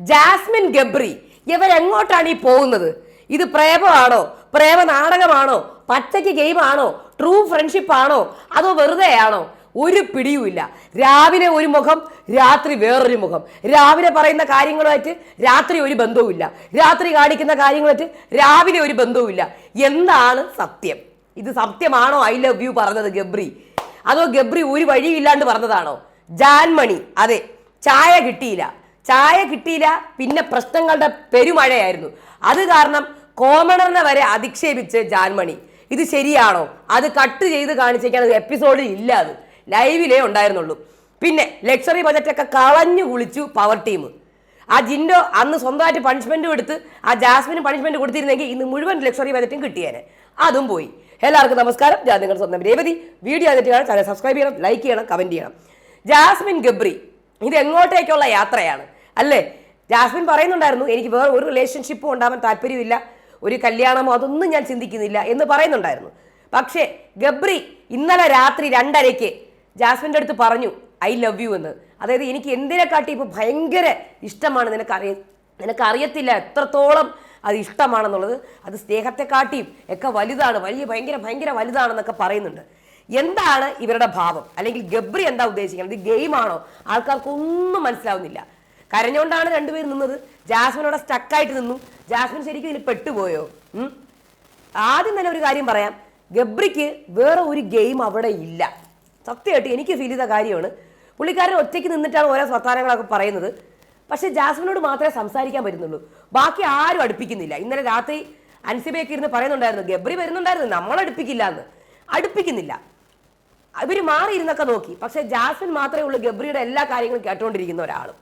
Jasmine Gabri. ഇവരെങ്ങോട്ടാണ് ഈ പോകുന്നത്? ഇത് പ്രേമമാണോ? പ്രേമ നാടകമാണോ? പച്ചയ്ക്ക് ഗെയിമാണോ ട്രൂ ഫ്രണ്ട്ഷിപ്പ് ആണോ? അതോ വെറുതെ ആണോ? ഒരു പിടിയുമില്ല രാവിലെ ഒരു മുഖം രാത്രി വേറൊരു മുഖം. രാവിലെ പറയുന്ന കാര്യങ്ങളുമായിട്ട് രാത്രി ഒരു ബന്ധവുമില്ല രാത്രി കാണിക്കുന്ന കാര്യങ്ങളായിട്ട് രാവിലെ ഒരു ബന്ധവുമില്ല എന്താണ് സത്യം? ഇത് സത്യമാണോ? ഐ ലവ് യു പറഞ്ഞത് ഗബ്രി. അതോ ഗബ്രി ഒരു വഴിയില്ലാണ്ട് പറഞ്ഞതാണോ? ജാൻമണി. അതെ. ചായ കിട്ടിയില്ല. ചായ കിട്ടിയില്ല പിന്നെ പ്രശ്നങ്ങളുടെ പെരുമഴയായിരുന്നു. അത് കാരണം കോമണറിനെ വരെ അധിക്ഷേപിച്ച് ജാൻമണി. ഇത് ശരിയാണോ? അത് കട്ട് ചെയ്ത് കാണിച്ചേക്കാൻ എപ്പിസോഡിൽ ഇല്ല അത്. ലൈവിലേ ഉണ്ടായിരുന്നുള്ളൂ. പിന്നെ ലക്ഷറി ബജറ്റൊക്കെ കളഞ്ഞു കുളിച്ചു പവർ ടീം ആ ജിൻഡോ അന്ന് സ്വന്തമായിട്ട് പണിഷ്മെന്റ് എടുത്ത് ആ ജാസ്മിന് പണിഷ്മെന്റ് കൊടുത്തിരുന്നെങ്കിൽ ഇന്ന് മുഴുവൻ ലക്ഷറി ബജറ്റും കിട്ടിയേനെ. അതും പോയി. എല്ലാവർക്കും നമസ്കാരം. ഞാൻ നിങ്ങളുടെ സ്വന്തം രേവതി. വീഡിയോ എന്നിട്ട് കാണാൻ ചാനൽ സബ്സ്ക്രൈബ് ചെയ്യണം ലൈക്ക് ചെയ്യണം കമന്റ് ചെയ്യണം. ജാസ്മിൻ ഗബ്രി ഇത് എങ്ങോട്ടേക്കുള്ള യാത്രയാണ്? അല്ലേ? ജാസ്മിൻ പറയുന്നുണ്ടായിരുന്നു എനിക്ക് വേറെ ഒരു റിലേഷൻഷിപ്പും ഉണ്ടാവാൻ താല്പര്യമില്ല. ഒരു കല്യാണമോ അതൊന്നും ഞാൻ ചിന്തിക്കുന്നില്ല എന്ന് പറയുന്നുണ്ടായിരുന്നു. പക്ഷേ ഗബ്രി ഇന്നലെ രാത്രി രണ്ടരയ്ക്ക് ജാസ്മിന്റെ അടുത്ത് പറഞ്ഞു ഐ ലവ് യു എന്ന്. അതായത് എനിക്ക് എന്തിനെ കാട്ടി ഇപ്പോൾ ഭയങ്കര ഇഷ്ടമാണ് നിനക്കറിയ നിനക്കറിയത്തില്ല എത്രത്തോളം അത് ഇഷ്ടമാണെന്നുള്ളത്. അത് സ്നേഹത്തെ കാട്ടിയും ഒക്കെ വലുതാണ് വലിയ ഭയങ്കര ഭയങ്കര വലുതാണെന്നൊക്കെ പറയുന്നുണ്ട്. എന്താണ് ഇവരുടെ ഭാവം? അല്ലെങ്കിൽ ഗബ്രി എന്താ ഉദ്ദേശിക്കുന്നത്? ഇത് ഗെയിമാണോ? ആൾക്കാർക്ക് ഒന്നും മനസ്സിലാവുന്നില്ല. കരഞ്ഞുകൊണ്ടാണ് രണ്ടുപേരും നിന്നത്. ജാസ്മിൻ അവിടെ സ്റ്റക്കായിട്ട് നിന്നു. ജാസ്മിൻ ശരിക്കും ഇതിൽ പെട്ടുപോയോ? ആദ്യം തന്നെ ഒരു കാര്യം പറയാം. ഗബ്രിക്ക് വേറെ ഒരു ഗെയിം അവിടെ ഇല്ല. സത്യമായിട്ട് എനിക്ക് ഫീൽ ചെയ്ത കാര്യമാണ്. പുള്ളിക്കാരൻ ഒറ്റയ്ക്ക് നിന്നിട്ടാണ് ഓരോ വർത്താനങ്ങളൊക്കെ പറയുന്നത്. പക്ഷേ ജാസ്മിനോട് മാത്രമേ സംസാരിക്കാൻ പറ്റുന്നുള്ളൂ. ബാക്കി ആരും അടുപ്പിക്കുന്നില്ല. ഇന്നലെ രാത്രി അൻസിബയൊക്കെ ഇരുന്ന് പറയുന്നുണ്ടായിരുന്നു ഗബ്രി വരുന്നുണ്ടായിരുന്നു നമ്മൾ അടുപ്പിക്കില്ല എന്ന് അടുപ്പിക്കുന്നില്ല. ഇവർ മാറിയിരുന്നൊക്കെ നോക്കി. പക്ഷേ ജാസ്മിൻ മാത്രമേ ഉള്ളൂ ഗബ്രിയുടെ എല്ലാ കാര്യങ്ങളും കേട്ടുകൊണ്ടിരിക്കുന്ന ഒരാളും.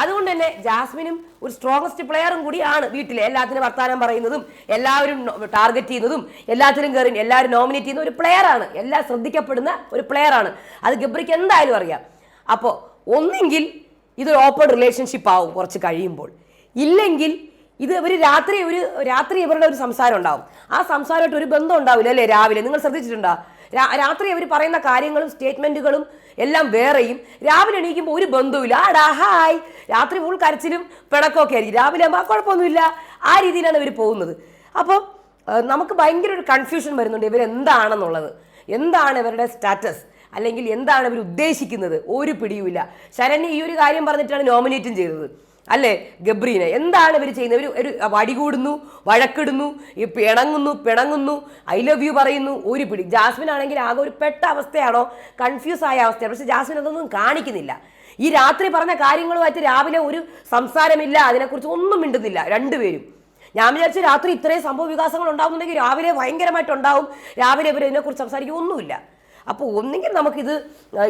അതുകൊണ്ട് തന്നെ ജാസ്മിനും ഒരു സ്ട്രോങ്സ്റ്റ് പ്ലെയറും കൂടിയാണ് വീട്ടിലെ എല്ലാത്തിനും വർത്താനം പറയുന്നതും എല്ലാവരും ടാർഗറ്റ് ചെയ്യുന്നതും എല്ലാത്തിനും കയറി എല്ലാവരും നോമിനേറ്റ് ചെയ്യുന്ന ഒരു പ്ലെയറാണ് എല്ലാം ശ്രദ്ധിക്കപ്പെടുന്ന ഒരു പ്ലെയറാണ് അത് ഗബ്രിക്ക് എന്തായാലും അറിയാം. അപ്പോൾ ഒന്നെങ്കിൽ ഇതൊരു ഓപ്പൺ റിലേഷൻഷിപ്പ് ആവും കുറച്ച് കഴിയുമ്പോൾ. ഇല്ലെങ്കിൽ ഇത് ഒരു രാത്രി ഒരു രാത്രി ഇവരുടെ ഒരു സംസാരം ഉണ്ടാവും. ആ സംസാരമായിട്ട് ഒരു ബന്ധം ഉണ്ടാവില്ല അല്ലേ രാവിലെ? നിങ്ങൾ ശ്രദ്ധിച്ചിട്ടുണ്ടോ? രാത്രി അവർ പറയുന്ന കാര്യങ്ങളും സ്റ്റേറ്റ്മെന്റുകളും എല്ലാം വേറെയും. രാവിലെ എണീക്കുമ്പോൾ ഒരു ബന്ധവുമില്ല. ആടാ ഹായ്. രാത്രി ഫുൾ കരച്ചിലും പിണക്കമൊക്കെ ആയിരിക്കും. രാവിലെ ആകുമ്പോൾ കുഴപ്പമൊന്നുമില്ല. ആ രീതിയിലാണ് ഇവർ പോകുന്നത്. അപ്പോൾ നമുക്ക് ഭയങ്കര ഒരു കൺഫ്യൂഷൻ വരുന്നുണ്ട്. ഇവരെന്താണെന്നുള്ളത്. എന്താണ് ഇവരുടെ സ്റ്റാറ്റസ് അല്ലെങ്കിൽ എന്താണ് ഇവർ ഉദ്ദേശിക്കുന്നത്? ഒരു പിടിയുമില്ല. ശരണ്യ ഈ ഒരു കാര്യം പറഞ്ഞിട്ടാണ് നോമിനേറ്റും ചെയ്തത്. അല്ലേ? ഗബ്രീനെ. എന്താണ് ഇവർ ചെയ്യുന്നത്? ഇവർ ഒരു വടികൂടുന്നു വഴക്കിടുന്നു ഈ പിണങ്ങുന്നു പിണങ്ങുന്നു ഐ ലവ് യു പറയുന്നു ഒരു പിടി. ജാസ്മിൻ ആണെങ്കിൽ ആകെ ഒരു പെട്ട അവസ്ഥയാണോ? കൺഫ്യൂസ് ആയ അവസ്ഥയാണ്. പക്ഷെ ജാസ്മിൻ അതൊന്നും കാണിക്കുന്നില്ല. ഈ രാത്രി പറഞ്ഞ കാര്യങ്ങളുമായിട്ട് രാവിലെ ഒരു സംസാരമില്ല അതിനെക്കുറിച്ച് ഒന്നും മിണ്ടുന്നില്ല രണ്ടുപേരും. ഞാൻ വിചാരിച്ചു രാത്രി ഇത്രയും സംഭവ വികാസങ്ങൾ ഉണ്ടാകുന്നുണ്ടെങ്കിൽ രാവിലെ ഭയങ്കരമായിട്ടുണ്ടാവും രാവിലെ ഇവർ ഇതിനെക്കുറിച്ച് സംസാരിക്കുക ഒന്നുമില്ല. അപ്പോൾ ഒന്നെങ്കിൽ നമുക്കിത്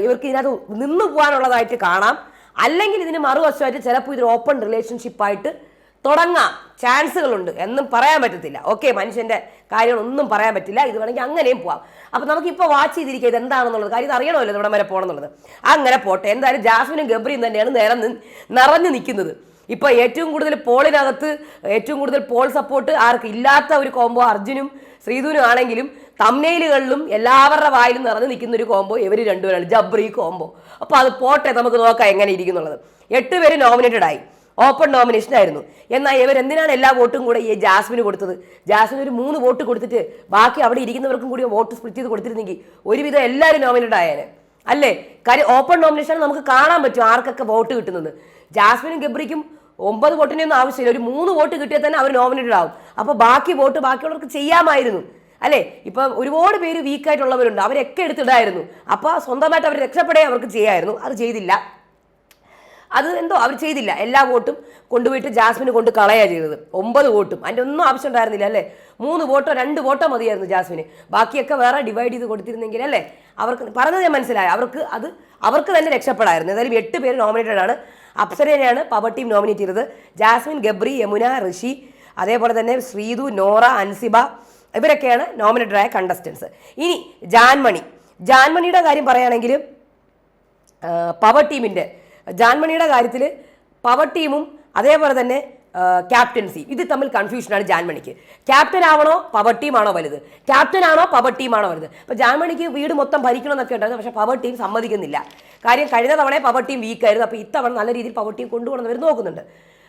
ഇവർക്ക് ഇതിനകത്ത് നിന്ന് പോകാനുള്ളതായിട്ട് കാണാം. അല്ലെങ്കിൽ ഇതിന് മറുവശമായിട്ട് ചിലപ്പോൾ ഇതൊരു ഓപ്പൺ റിലേഷൻഷിപ്പായിട്ട് തുടങ്ങാം. ചാൻസുകളുണ്ട് എന്നും പറയാൻ പറ്റത്തില്ല. ഓക്കെ മനുഷ്യന്റെ കാര്യങ്ങളൊന്നും പറയാൻ പറ്റില്ല. ഇത് വേണമെങ്കിൽ അങ്ങനെയും പോവാം. അപ്പൊ നമുക്ക് ഇപ്പോൾ വാച്ച് ചെയ്തിരിക്കുക ഇത് എന്താണെന്നുള്ളത് കാര്യം ഇത് അറിയണമല്ലോ ഇവിടെ വരെ പോകണമെന്നുള്ളത് അങ്ങനെ പോട്ടെ. എന്തായാലും ജാസ്മിനും ഗബ്രിയും തന്നെയാണ് നേരം നിറഞ്ഞു നിൽക്കുന്നത്. ഇപ്പൊ ഏറ്റവും കൂടുതൽ പോളിനകത്ത് ഏറ്റവും കൂടുതൽ പോൾ സപ്പോർട്ട് ആർക്ക് ഇല്ലാത്ത ഒരു കോംബോ അർജുനും ശ്രീധുനും ആണെങ്കിലും തമ്നയിലുകളിലും എല്ലാവരുടെ വായിലും നിറഞ്ഞു നിൽക്കുന്ന ഒരു കോംബോ ഇവർ രണ്ടുപേരാണ്. ജബ്രി കോംബോ അപ്പോൾ അത് പോട്ടെ നമുക്ക് നോക്കാം എങ്ങനെ ഇരിക്കുന്നുള്ളത്. എട്ട് പേര് നോമിനേറ്റഡ് ആയി. ഓപ്പൺ നോമിനേഷൻ ആയിരുന്നു. എന്നാൽ ഇവർ എന്തിനാണ് എല്ലാ വോട്ടും കൂടെ ഈ ജാസ്മിന് കൊടുത്തത്? ജാസ്മിന് ഒരു മൂന്ന് വോട്ട് കൊടുത്തിട്ട് ബാക്കി അവിടെ ഇരിക്കുന്നവർക്കും കൂടി വോട്ട് സ്പ്ലിറ്റ് ചെയ്ത് കൊടുത്തിരുന്നെങ്കിൽ ഒരുവിധം എല്ലാവരും നോമിനേറ്റ് ആയേനെ. അല്ലേ? കാര്യം ഓപ്പൺ നോമിനേഷൻ നമുക്ക് കാണാൻ പറ്റും ആർക്കൊക്കെ വോട്ട് കിട്ടുന്നത്. ജാസ്മിനും ഗബ്രിക്കും ഒമ്പത് വോട്ടിനൊന്നും ആവശ്യമില്ല. ഒരു മൂന്ന് വോട്ട് കിട്ടിയാൽ തന്നെ അവർ നോമിനേറ്റഡ് ആവും. അപ്പോൾ ബാക്കി വോട്ട് ബാക്കിയുള്ളവർക്ക് ചെയ്യാമായിരുന്നു. അല്ലേ? ഇപ്പം ഒരുപാട് പേര് വീക്കായിട്ടുള്ളവരുണ്ട് അവരൊക്കെ എടുത്തിടായിരുന്നു. അപ്പോൾ സ്വന്തമായിട്ട് അവർ രക്ഷപ്പെടേ അവർക്ക് ചെയ്യായിരുന്നു. അത് ചെയ്തില്ല. അത് എന്തോ അവർ ചെയ്തില്ല. എല്ലാ വോട്ടും കൊണ്ടുപോയിട്ട് ജാസ്മിന് കൊണ്ട് കളയാ ചെയ്തത്. ഒമ്പത് വോട്ടും. അതിന്റെ ഒന്നും ആവശ്യം ഉണ്ടായിരുന്നില്ല അല്ലേ? മൂന്ന് വോട്ടോ രണ്ട് വോട്ടോ മതിയായിരുന്നു ജാസ്മിന്. ബാക്കിയൊക്കെ വേറെ ഡിവൈഡ് ചെയ്ത് കൊടുത്തിരുന്നെങ്കിൽ അല്ലേ? അവർക്ക് പറഞ്ഞത് ഞാൻ മനസ്സിലായി. അവർക്ക് അത് അവർക്ക് തന്നെ രക്ഷപ്പെടായിരുന്നു. ഏതായാലും എട്ട് പേര് നോമിനേറ്റഡ് ആണ്. അപ്സരേനെയാണ് പവർ ടീം നോമിനേറ്റ് ചെയ്തത്. ജാസ്മിൻ ഗബ്രി യമുന ഋഷി അതേപോലെ തന്നെ ശ്രീതു നോറ അൻസിബ ഇവരൊക്കെയാണ് നോമിനേറ്റഡ് ആയ കണ്ടസ്റ്റൻസ് ഇനി ജാൻമണി. ജാൻമണിയുടെ കാര്യം പറയുകയാണെങ്കിൽ പവർ ടീമിന്റെ ജാൻമണിയുടെ കാര്യത്തിൽ പവർ ടീമും അതേപോലെ തന്നെ ക്യാപ്റ്റൻസി ഇത് തമ്മിൽ കൺഫ്യൂഷനാണ് ജാൻമണിക്ക്. ക്യാപ്റ്റൻ ആവണോ പവർ ടീമാണോ വലുത്? ക്യാപ്റ്റൻ ആണോ പവർ ടീമാണോ വലുത്? അപ്പോൾ ജാൻമണിക്ക് വീട് മൊത്തം ഭരിക്കണം എന്നൊക്കെ ഉണ്ടായിരുന്നു പക്ഷേ പവർ ടീം സമ്മതിക്കുന്നില്ല. കാര്യം കഴിഞ്ഞ തവണ പവർ ടീം വീക്കായിരുന്നു അപ്പോൾ ഇത്തവണ നല്ല രീതിയിൽ പവർ ടീം കൊണ്ടുപോകണമെന്ന് അവർ നോക്കുന്നുണ്ട്.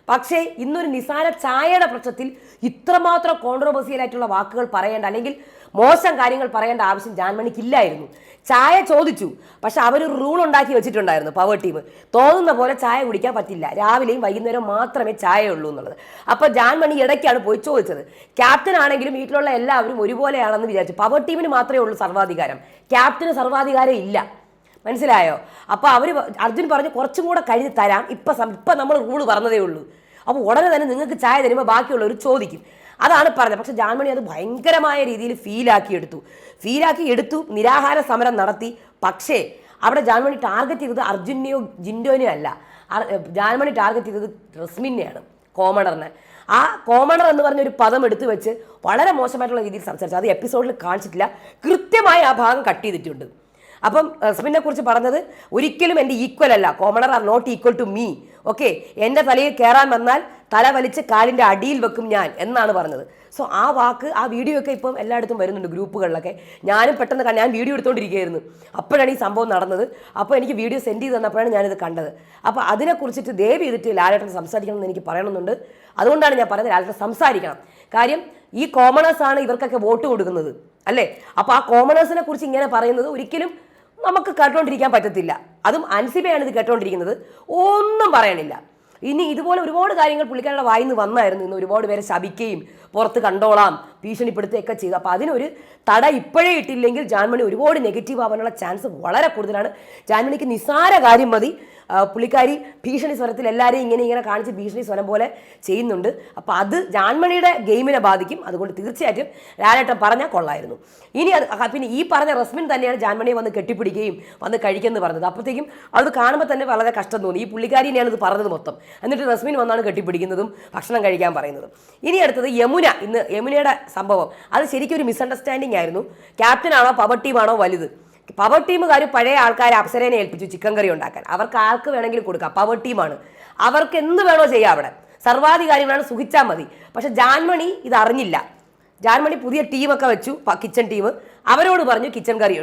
പക്ഷേ ഇന്നൊരു നിസാര ചായയുടെ പ്രശ്നത്തിൽ ഇത്രമാത്രം കോൺട്രവേഴ്സിയലായിട്ടുള്ള വാക്കുകൾ പറയേണ്ട അല്ലെങ്കിൽ മോശം കാര്യങ്ങൾ പറയേണ്ട ആവശ്യം ജാൻമണിക്കില്ലായിരുന്നു ചായ ചോദിച്ചു. പക്ഷെ അവർ റൂൾ ഉണ്ടാക്കി വെച്ചിട്ടുണ്ടായിരുന്നു പവർ ടീം. തോന്നുന്ന പോലെ ചായ കുടിക്കാൻ പറ്റില്ല. രാവിലെയും വൈകുന്നേരം മാത്രമേ ചായ ഉള്ളൂ എന്നുള്ളത്. അപ്പോൾ ജാൻമണി ഇടയ്ക്കാണ് പോയി ചോദിച്ചത്. ക്യാപ്റ്റൻ ആണെങ്കിലും വീട്ടിലുള്ള എല്ലാവരും ഒരുപോലെയാണെന്ന് വിചാരിച്ചു. പവർ ടീമിന് മാത്രമേ ഉള്ളൂ സർവാധികാരം. ക്യാപ്റ്റന് സർവാധികാരം ഇല്ല. മനസ്സിലായോ? അപ്പോൾ അവർ അർജുൻ പറഞ്ഞു കുറച്ചും കൂടെ കഴിഞ്ഞ് തരാം. ഇപ്പം ഇപ്പം നമ്മൾ റൂൾ പറഞ്ഞതേ ഉള്ളൂ. അപ്പോൾ ഉടനെ തന്നെ നിങ്ങൾക്ക് ചായ തരുമ്പോൾ ബാക്കിയുള്ളവർ ചോദിക്കും. അതാണ് പറഞ്ഞത്. പക്ഷെ ജാൻമണി അത് ഭയങ്കരമായ രീതിയിൽ ഫീലാക്കി എടുത്തു. ഫീലാക്കി എടുത്തു നിരാഹാര സമരം നടത്തി. പക്ഷേ അവിടെ ജാൻമണി ടാർഗറ്റ് ചെയ്തത് അർജുനെയോ ജിൻഡോനെയോ അല്ല. ജാൻമണി ടാർഗറ്റ് ചെയ്തത് റസ്മിനെയാണ് കോമണറിനെ. ആ കോമണർ എന്ന് പറഞ്ഞ ഒരു പദം എടുത്തു വെച്ച് വളരെ മോശമായിട്ടുള്ള രീതിയിൽ സംസാരിച്ചു. അത് എപ്പിസോഡിൽ കാണിച്ചിട്ടില്ല. കൃത്യമായി ആ ഭാഗം കട്ട് ചെയ്തിട്ടുണ്ട്. അപ്പം റസ്മിനെ കുറിച്ച് പറഞ്ഞത് ഒരിക്കലും എന്റെ ഈക്വൽ അല്ല. Commoner are not equal to me okay എന്റെ തലയിൽ കയറാൻ വന്നാൽ തല വലിച്ച് കാലിന്റെ അടിയിൽ വെക്കും ഞാൻ എന്നാണ് പറഞ്ഞത്. സോ ആ വാക്ക് ആ വീഡിയോ ഒക്കെ ഇപ്പം എല്ലായിടത്തും വരുന്നുണ്ട് ഗ്രൂപ്പുകളിലൊക്കെ. ഞാനും പെട്ടെന്ന് ഞാൻ വീഡിയോ എടുത്തുകൊണ്ടിരിക്കുകയായിരുന്നു അപ്പോഴാണ് ഈ സംഭവം നടന്നത്. അപ്പോൾ എനിക്ക് വീഡിയോ സെൻഡ് ചെയ്ത് തന്നപ്പോഴാണ് ഞാനിത് കണ്ടത്. അപ്പോൾ അതിനെക്കുറിച്ചിട്ട് ദയവ് ചെയ്തിട്ട് ലാലേട്ടൻ സംസാരിക്കണം എന്ന് എനിക്ക് പറയണമെന്നുണ്ട്. അതുകൊണ്ടാണ് ഞാൻ പറയുന്നത് ലാലേട്ടൻ സംസാരിക്കണം. കാര്യം ഈ കോമണേഴ്സാണ് ഇവർക്കൊക്കെ വോട്ട് കൊടുക്കുന്നത്. അല്ലേ? അപ്പോൾ ആ കോമണേഴ്സിനെ കുറിച്ച് ഇങ്ങനെ പറയുന്നത് ഒരിക്കലും നമുക്ക് കേട്ടോണ്ടിരിക്കാൻ പറ്റത്തില്ല. അതും അൻസിബയാണ് ഇത് കേട്ടോണ്ടിരിക്കുന്നത്. ഒന്നും പറയണില്ല. ഇനി ഇതുപോലെ ഒരുപാട് കാര്യങ്ങൾ പുള്ളിക്കാരുടെ വായിന്ന് വന്നായിരുന്നു. ഇന്ന് ഒരുപാട് പേരെ ശപിക്കുകയും പുറത്ത് കണ്ടോളാം. ഭീഷണിപ്പെടുത്തുകയൊക്കെ ചെയ്തു. അപ്പോൾ അതിനൊരു തട ഇപ്പോഴേ ഇട്ടില്ലെങ്കിൽ ജാൻമണി ഒരുപാട് നെഗറ്റീവ് ആവാനുള്ള ചാൻസ് വളരെ കൂടുതലാണ്. ജാൻമണിക്ക് നിസ്സാര കാര്യം മതി. പുള്ളിക്കാരി ഭീഷണി സ്വരത്തിൽ എല്ലാവരെയും ഇങ്ങനെ ഇങ്ങനെ കാണിച്ച് ഭീഷണി സ്വരം പോലെ ചെയ്യുന്നുണ്ട്. അപ്പോൾ അത് ജാൻമണിയുടെ ഗെയിമിനെ ബാധിക്കും. അതുകൊണ്ട് തീർച്ചയായിട്ടും ലാലേട്ടൻ പറഞ്ഞാൽ കൊള്ളായിരുന്നു. ഇനി അത് പിന്നെ ഈ പറഞ്ഞ റസ്മിൻ തന്നെയാണ് ജാൻമണിയെ വന്ന് കെട്ടിപ്പിടിക്കുകയും വന്ന് കഴിക്കുമെന്ന് പറഞ്ഞത്. അപ്പോഴത്തേക്കും അത് കാണുമ്പോൾ തന്നെ വളരെ കഷ്ടം തോന്നി. ഈ പുള്ളിക്കാരിനെയാണ് ഇത് പറഞ്ഞത് മൊത്തം. എന്നിട്ട് റസ്മിൻ വന്നാണ് കെട്ടിപ്പിടിക്കുന്നതും ഭക്ഷണം കഴിക്കാൻ പറയുന്നതും. ഇനി അടുത്തത് യമുന. ഇന്ന് യമുനയുടെ സംഭവം. അത് ശരിക്കും ഒരു മിസ്അണ്ടർസ്റ്റാൻഡിങ് ആയിരുന്നു. ക്യാപ്റ്റൻ ആണോ പവർ ടീമാണോ വലുത്? പവർ ടീമുകാർ പഴയ ആൾക്കാരെ അപ്സരേനെ ഏൽപ്പിച്ചു ചിക്കൻ കറി ഉണ്ടാക്കാൻ. അവർക്ക് ആർക്ക് വേണമെങ്കിലും കൊടുക്കാം. പവർ ടീമാണ് അവർക്ക് എന്ത് വേണോ ചെയ്യാം അവിടെ. സർവാധികാരികളാണ് സുഖിച്ചാൽ മതി. പക്ഷെ ജാൻമണി ഇത് അറിഞ്ഞില്ല. ജാൻമണി പുതിയ ടീമൊക്കെ വെച്ചു കിച്ചൺ ടീം അവരോട് പറഞ്ഞു കിച്ചൺ കറി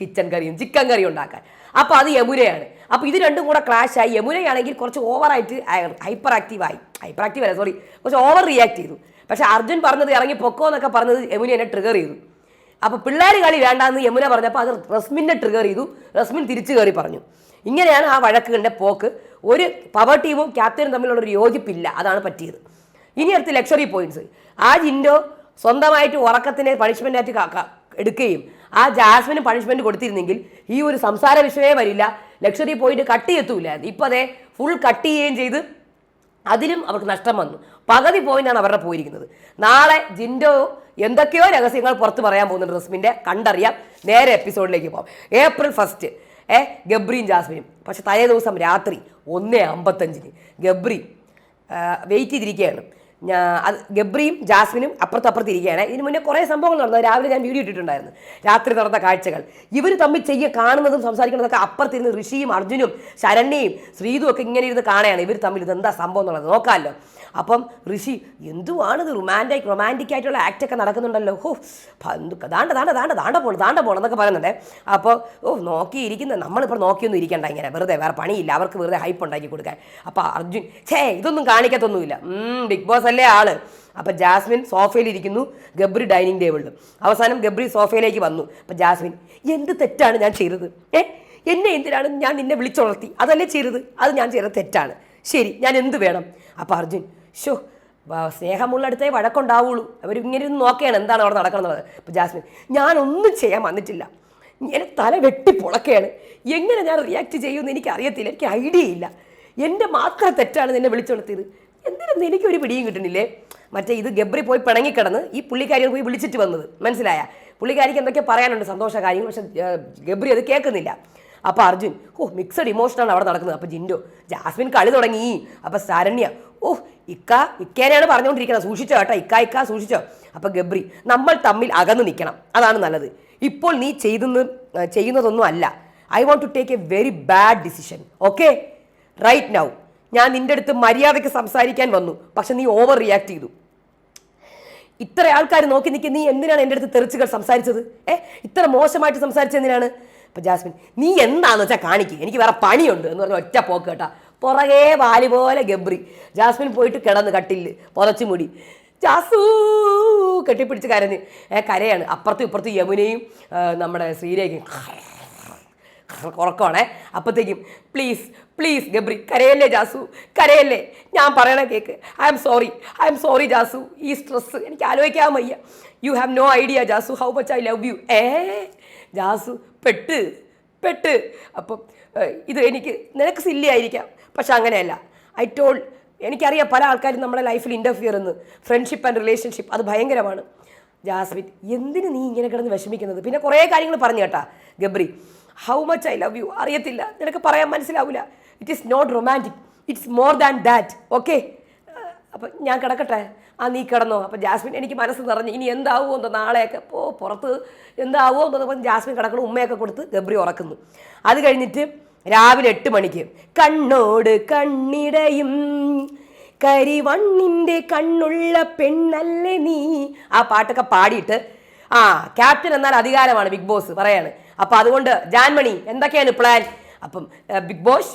കിച്ചൺ കറിയും ചിക്കൻ കറി ഉണ്ടാക്കാൻ. അപ്പോൾ അത് യമുനയാണ് അപ്പോൾ ഇത് രണ്ടും കൂടെ ആയി. യമുനയാണെങ്കിൽ കുറച്ച് ഓവറായിട്ട് ഹൈപ്പർ ആക്റ്റീവ് ആയി. ഹൈപ്പർ ആക്റ്റീവ് അല്ല സോറി കുറച്ച് ഓവർ റിയാക്ട് ചെയ്തു. പക്ഷെ അർജുൻ പറഞ്ഞത് ഇറങ്ങി പൊക്കോ എന്നൊക്കെ പറഞ്ഞത് യമുന എന്നെ ട്രിഗർ ചെയ്തു. അപ്പോൾ പിള്ളേർ കളി വേണ്ടാന്ന് യമുന പറഞ്ഞപ്പോൾ അത് റസ്മിനെ ട്രിഗർ ചെയ്തു. റസ്മിൻ തിരിച്ചു കയറി പറഞ്ഞു. ഇങ്ങനെയാണ് ആ വഴക്കുകളുടെ പോക്ക്. ഒരു പവർ ടീമും ക്യാപ്റ്റനും തമ്മിലുള്ള ഒരു യോജിപ്പില്ല. അതാണ് പറ്റിയത്. ഇനി അടുത്ത് ലക്ഷറി പോയിന്റ്സ് ആ ജിൻഡോ സ്വന്തമായിട്ട് ഉറക്കത്തിനെ ക- എടുക്കുകയും ആ ജാസ്മിന് പണിഷ്മെന്റ് കൊടുത്തിരുന്നെങ്കിൽ ഈ ഒരു സംസാര വിഷയമേ വരില്ല. ലക്ഷറി പോയിന്റ് കട്ട് ചെയ്യത്തൂല്ലായിരുന്നു. ഇപ്പൊ അതെ ഫുൾ കട്ട് ചെയ്യുകയും ചെയ്ത് അതിലും അവർക്ക് നഷ്ടം വന്നു. പകുതി പോയിന്റാണ് അവരുടെ പോയിരിക്കുന്നത്. നാളെ ജിൻഡോ എന്തൊക്കെയോ രഹസ്യങ്ങൾ പുറത്ത് പറയാൻ പോകുന്നുണ്ട് റസ്മിന്റെ. കണ്ടറിയാം. നേരെ എപ്പിസോഡിലേക്ക് പോകാം. ഏപ്രിൽ ഫസ്റ്റ് ഏ ഗബ്രിയും ജാസ്മിനും. പക്ഷെ തലേ ദിവസം രാത്രി ഒന്ന് അമ്പത്തഞ്ചിന് ഗബ്രി വെയിറ്റ് ചെയ്തിരിക്കുകയാണ്. ഞാൻ അത് ഗബ്രിയും ജാസ്മിനും അപ്പുറത്തപ്പുറത്ത് അപ്പുറത്ത് ഇരിക്കുകയാണ്. ഇതിന് മുന്നേ കുറേ സംഭവങ്ങൾ നടന്നു. രാവിലെ ഞാൻ വീഡിയോ ഇട്ടിട്ടുണ്ടായിരുന്നു. രാത്രി നടന്ന കാഴ്ചകൾ. ഇവർ തമ്മിൽ ചെയ്യ കാണുന്നതും സംസാരിക്കുന്നതൊക്കെ അപ്പുറത്തിരുന്ന് ഋഷിയും അർജുനും ശരണ്യയും ശ്രീതും ഒക്കെ ഇങ്ങനെ ഇരുന്ന് കാണുകയാണ്. ഇവർ തമ്മിൽ ഇതെന്താ സംഭവം എന്നുള്ളത് നോക്കാമല്ലോ. അപ്പം ഋഷി എന്തുവാണ് ഇത് റൊമാന്റിക് റൊമാന്റിക് ആയിട്ടുള്ള ആക്ട് ഒക്കെ നടക്കുന്നുണ്ടല്ലോ? ഹോ ദാണ്ട ദാണ്ട ദാണ്ട ദാണ്ട പോണം ദാണ്ട പോണം എന്നൊക്കെ പറയുന്നുണ്ട്. അപ്പോൾ ഓ നോക്കിയിരിക്കുന്ന നമ്മളിപ്പോൾ നോക്കിയൊന്നും ഇരിക്കണ്ട ഇങ്ങനെ. വെറുതെ വേറെ പണിയില്ല. അവർക്ക് വെറുതെ ഹൈപ്പ് ഉണ്ടാക്കി കൊടുക്കാൻ. അപ്പോൾ അർജുൻ ഛേ ഇതൊന്നും കാണിക്കത്തൊന്നുമില്ല. ബിഗ് ബോസ് അല്ലേ ആൾ? അപ്പം ജാസ്മിൻ സോഫയിലിരിക്കുന്നു ഗബ്രി ഡൈനിങ് ടേബിളിലും അവസാനം ഗബ്രി സോഫയിലേക്ക് വന്നു. അപ്പം ജാസ്മിൻ എന്ത് തെറ്റാണ് ഞാൻ ചെയ്തത്? ഏ? എന്നെ എന്തിനാണ് ഞാൻ നിന്നെ വിളിച്ചുണർത്തി? അതല്ലേ ചെയ്തത്? അത് ഞാൻ ചെയ്ത തെറ്റാണ്. ശരി ഞാൻ എന്ത് വേണം? അപ്പോൾ അർജുൻ ഷോ സ്നേഹമുള്ളടത്തേ വഴക്കുണ്ടാവുള്ളൂ അവർ ഇങ്ങനെ ഇരുന്ന് നോക്കുകയാണ് എന്താണ് അവിടെ നടക്കുന്നത് അപ്പോൾ ജാസ്മിൻ ഞാനൊന്നും ചെയ്യാൻ വന്നിട്ടില്ല. എന്റെ തല വെട്ടി പൊളക്കുകയാണ് എങ്ങനെ ഞാൻ റിയാക്ട് ചെയ്യുമെന്ന് എനിക്ക് അറിയത്തില്ല എനിക്ക് ഐഡിയ ഇല്ല. എന്റെ മാത്രം തെറ്റാണ് നിന്നെ വിളിച്ചുണർത്തിയത്. എന്തിനെന്ന് എനിക്കൊരു പിടിയും കിട്ടുന്നില്ലേ? മറ്റേ ഇത് ഗബ്രി പോയി പിണങ്ങിക്കിടന്ന് ഈ പുള്ളിക്കാരി പോയി വിളിച്ചിട്ട് വന്നത്. മനസ്സിലായ? പുള്ളിക്കാരിക്ക് എന്തൊക്കെ പറയാനുണ്ട്. സന്തോഷ കാര്യങ്ങൾ. പക്ഷെ ഗബ്രി അത് കേൾക്കുന്നില്ല. അപ്പോൾ അർജുൻ ഓ മിക്സഡ് ഇമോഷനാണ് അവിടെ നടക്കുന്നത്. അപ്പോൾ ജിൻഡോ ജാസ്മിൻ കളി തുടങ്ങി. അപ്പോൾ സാരണ്യ ഇക്ക ഇക്കേനെയാണ് പറഞ്ഞുകൊണ്ടിരിക്കുന്നത്. സൂക്ഷിച്ചോ കേട്ടോ ഇക്ക ഇക്ക സൂക്ഷിച്ചോ. അപ്പോൾ ഗബ്രി നമ്മൾ തമ്മിൽ അകന്നു നിൽക്കണം. അതാണ് നല്ലത്. ഇപ്പോൾ നീ ചെയ്തെന്ന് ചെയ്യുന്നതൊന്നും അല്ല. I want to take a very bad decision okay right now ഞാൻ നിന്റെ അടുത്ത് മര്യാദയ്ക്ക് സംസാരിക്കാൻ വന്നു. പക്ഷെ നീ ഓവർ റിയാക്ട് ചെയ്തു. ഇത്ര ആൾക്കാർ നോക്കി നിൽക്കി നീ എന്തിനാണ് എന്റെ അടുത്ത് തെറിച്ചുകൾ സംസാരിച്ചത്? ഏ? ഇത്ര മോശമായിട്ട് സംസാരിച്ചത് എന്തിനാണ്? അപ്പൊ ജാസ്മിൻ നീ എന്താണെന്ന് വെച്ചാൽ കാണിക്കുക എനിക്ക് വേറെ പണിയുണ്ട് എന്ന് പറഞ്ഞ ഒറ്റ പോക്ക് കേട്ടാ. പുറകെ വാലി പോലെ ഗബ്രി. ജാസ്മിൻ പോയിട്ട് കിടന്ന് കട്ടിൽ പുതച്ചു മുടി. ജാസൂ കെട്ടിപ്പിടിച്ച് കരഞ്ഞ്. കരയാണ്. അപ്പുറത്തും ഇപ്പുറത്തും യമുനയും നമ്മുടെ ശ്രീരേഖയും. ഉറക്കമാണേ. അപ്പത്തേക്കും പ്ലീസ് പ്ലീസ് ഗബ്രി കരയല്ലേ ജാസു? കരയല്ലേ? ഞാൻ പറയണ cake. I am sorry I am sorry Jasu. ഈ സ്ട്രെസ് എനിക്ക് ആലോചിക്കാൻ വയ്യ. You have no idea Jasu how much I love you ഏ ജാസു പെട്ട് പെട്ട്. അപ്പം ഇത് എനിക്ക് നിനക്ക് സില്ലി ആയിരിക്കാം. പക്ഷെ അങ്ങനെയല്ല. ഐ ടോൾ എനിക്കറിയാം പല ആൾക്കാരും നമ്മുടെ ലൈഫിൽ ഇന്റർഫിയർ എന്ന്. ഫ്രണ്ട്ഷിപ്പ് ആൻഡ് റിലേഷൻഷിപ്പ് അത് ഭയങ്കരമാണ്. ജാസ്മിൻ എന്തിന് നീ ഇങ്ങനെ കിടന്ന് വിഷമിക്കുന്നത്? പിന്നെ കുറേ കാര്യങ്ങൾ പറഞ്ഞു കേട്ടാ. Gabri how much I love you അറിയത്തില്ല. നിനക്ക് പറയാൻ മനസ്സിലാവില്ല it is not romantic it's more than that okay അപ്പം ഞാൻ കിടക്കട്ടെ? ആ നീ കിടന്നോ. അപ്പം ജാസ്മിൻ എനിക്ക് മനസ്സ് നിറഞ്ഞു ഇനി എന്താവുമോ എന്തോ നാളെയൊക്കെ? പോ പുറത്ത് എന്താവുമോ? എന്തോ ജാസ്മിൻ കിടക്കണം ഉമ്മയൊക്കെ കൊടുത്ത് ഗബ്രി ഉറക്കുന്നു. അത് കഴിഞ്ഞിട്ട് രാവിലെ എട്ട് മണിക്ക്. കണ്ണോട് കണ്ണിടയും. കരിവണ്ണിന്റെ കണ്ണുള്ള പെണ്ണല്ലേ നീ? ആ പാട്ടൊക്കെ പാടിയിട്ട്. ആ ക്യാപ്റ്റൻ എന്നാൽ അധികാരമാണ് ബിഗ് ബോസ് പറയാണ്. അപ്പം അതുകൊണ്ട് ജാൻമണി എന്തൊക്കെയാണ് പ്ലാൻ അപ്പം ബിഗ് ബോസ്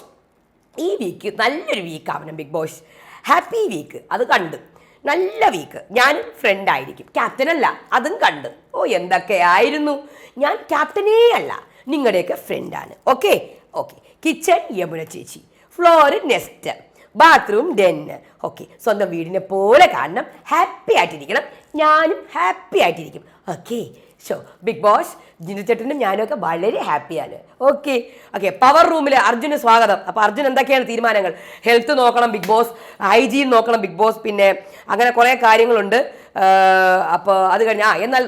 ഈ വീക്ക് നല്ലൊരു വീക്ക് ആവണം ബിഗ് ബോസ്. ഹാപ്പി വീക്ക് അത് കണ്ട്. നല്ല വീക്ക് ഞാൻ ഫ്രണ്ട് ആയിരിക്കും. ക്യാപ്റ്റൻ അല്ല അതും കണ്ട്. ഓ എന്തൊക്കെയായിരുന്നു ഞാൻ ക്യാപ്റ്റനേ അല്ല. നിങ്ങളുടെയൊക്കെ ഫ്രണ്ടാണ് ഓക്കെ ഓക്കെ കിച്ചൺ യമുന ചേച്ചി. ഫ്ലോർ നെസ്റ്റ് ബാത്റൂം ഡെന്ന് ഓക്കെ സ്വന്തം വീടിനെ പോലെ കാണണം. ഹാപ്പി ആയിട്ടിരിക്കണം. ഞാനും ഹാപ്പി ആയിട്ടിരിക്കും. Okay show Bigg Boss Jinu ചേട്ടനും ഞാനൊക്കെ വളരെ ഹാപ്പിയാണ് ഓക്കെ ഓക്കെ പവർ റൂമിൽ അർജുന് സ്വാഗതം. അപ്പോൾ അർജുൻ എന്തൊക്കെയാണ് തീരുമാനങ്ങൾ? ഹെൽത്ത് നോക്കണം ബിഗ് ബോസ് ഹൈജീൻ നോക്കണം ബിഗ് ബോസ് പിന്നെ അങ്ങനെ കുറേ കാര്യങ്ങളുണ്ട്. അപ്പോൾ അത് കഴിഞ്ഞ് ആ എന്നാൽ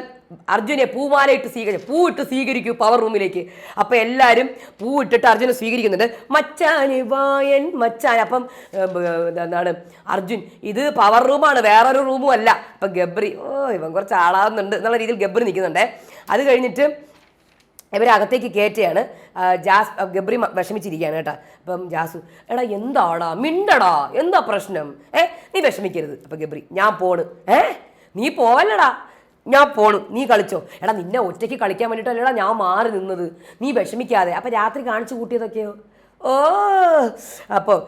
അർജുനെ പൂമാലയിട്ട് സ്വീകരിച്ചു പൂ ഇട്ട് സ്വീകരിക്കൂ പവർ റൂമിലേക്ക് അപ്പൊ എല്ലാവരും പൂ ഇട്ടിട്ട് അർജുനെ സ്വീകരിക്കുന്നുണ്ട്. മച്ചാന് വായൻ മച്ചാൻ അപ്പം എന്താണ്? അർജുൻ ഇത് പവർ റൂമാണ് വേറൊരു റൂമും അല്ല. അപ്പൊ ഗബ്രി ഓ ഇവൻ കുറച്ച് ആളാവുന്നുണ്ട് എന്നുള്ള രീതിയിൽ ഗബ്രി നിൽക്കുന്നുണ്ടേ. അത് കഴിഞ്ഞിട്ട് ഇവരെ അകത്തേക്ക് കയറ്റുകയാണ് ജാസ് ഗബ്രി വിഷമിച്ചിരിക്കുകയാണ് കേട്ടോ. അപ്പം ജാസു എടാ എന്താടാ? മിണ്ടടാ? എന്താ പ്രശ്നം? ഏ നീ വിഷമിക്കരുത്. അപ്പം ഗബ്രി ഞാൻ പോണ്. ഏ നീ പോവല്ലടാ. ഞാൻ പോണു. നീ കളിച്ചോ. എടാ നിന്നെ ഒറ്റയ്ക്ക് കളിക്കാൻ വേണ്ടിയിട്ടല്ലടാ ഞാൻ മാറി നിന്നത്. നീ വിഷമിക്കാതെ. അപ്പം രാത്രി കാണിച്ചു കൂട്ടിയതൊക്കെയോ? ഓ അപ്പോൾ